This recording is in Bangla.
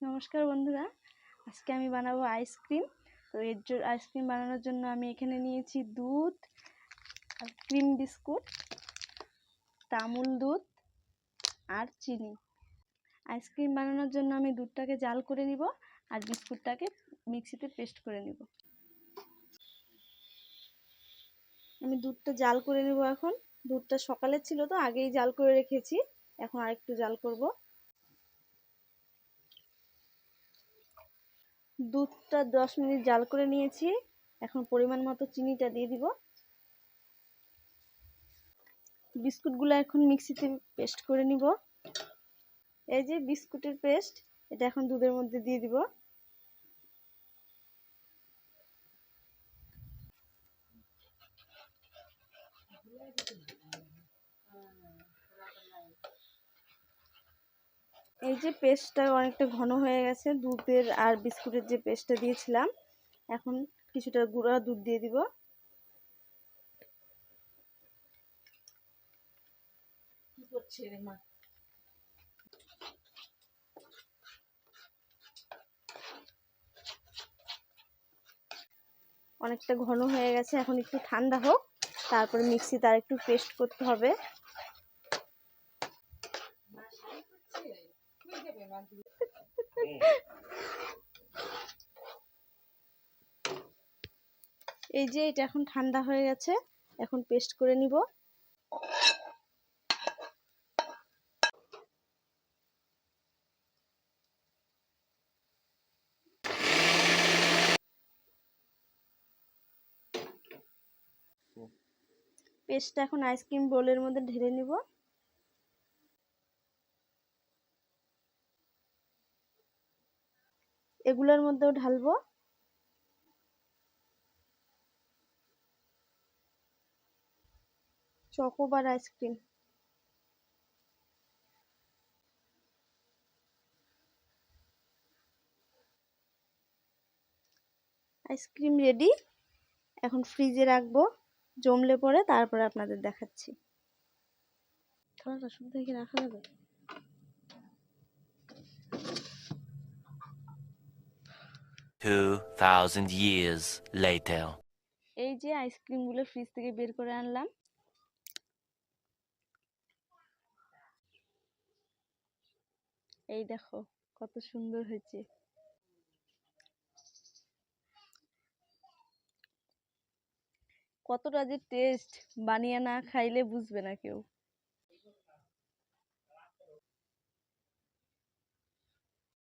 নমস্কার বন্ধুরা, আজকে আমি বানাবো আইসক্রিম তো এর জন্য আইসক্রিম বানানোর জন্য আমি এখানে নিয়েছি দুধ আর ক্রিম বিস্কুট তামুল দুধ আর চিনি। আইসক্রিম বানানোর জন্য আমি দুধটাকে জাল করে নিব আর বিস্কুটটাকে মিক্সিতে পেস্ট করে নিব। আমি দুধটা জাল করে নেব এখন। দুধটা সকালে ছিল তো, আগেই জাল করে রেখেছি। এখন আরেকটু জাল করব। দুধটা দশ মিনিট জাল করে নিয়েছি। এখন পরিমাণ মতো চিনিটা দিয়ে দিব। বিস্কুটগুলো এখন মিক্সিতে পেস্ট করে নিব। এই যে বিস্কুটের পেস্ট, এটা এখন দুধের মধ্যে দিয়ে দিব। এই যে পেস্টটা অনেকটা ঘন হয়ে গেছে দুধের আর বিস্কুটের যে পেস্টটা দিয়েছিলাম এখন কিছুটা গুঁড়া দুধ দিয়ে দিব। কি করছে রে মা? অনেকটা ঘন হয়ে গেছে এখন একটু ঠান্ডা হোক তারপরে মিক্সিতে আর একটু পেস্ট করতে হবে মা শাড়ি করছে তুই দেবে মা দুধ এই যে এটা এখন ঠান্ডা হয়ে গেছে এখন পেস্ট করে নিব। পেস্টটা এখন আইসক্রিম বোলের মধ্যে ঢেলে নিব। এগুলোর মধ্যেও ঢালবো। চকোবার আইসক্রিম আইসক্রিম রেডি এখন ফ্রিজে রাখব, জমলে পরে তারপরে আপনাদের দেখাচ্ছি। খাবারটা শুদ্ধ দেখে রাখা যাবে? Two thousand years later. এই যে আইসক্রিমগুলো ফ্রিজ থেকে বের করে আনলাম। এই দেখো, কত সুন্দর হয়েছে। কতটা যে টেস্ট বানিয়ে না খাইলে বুঝবে না কেউ।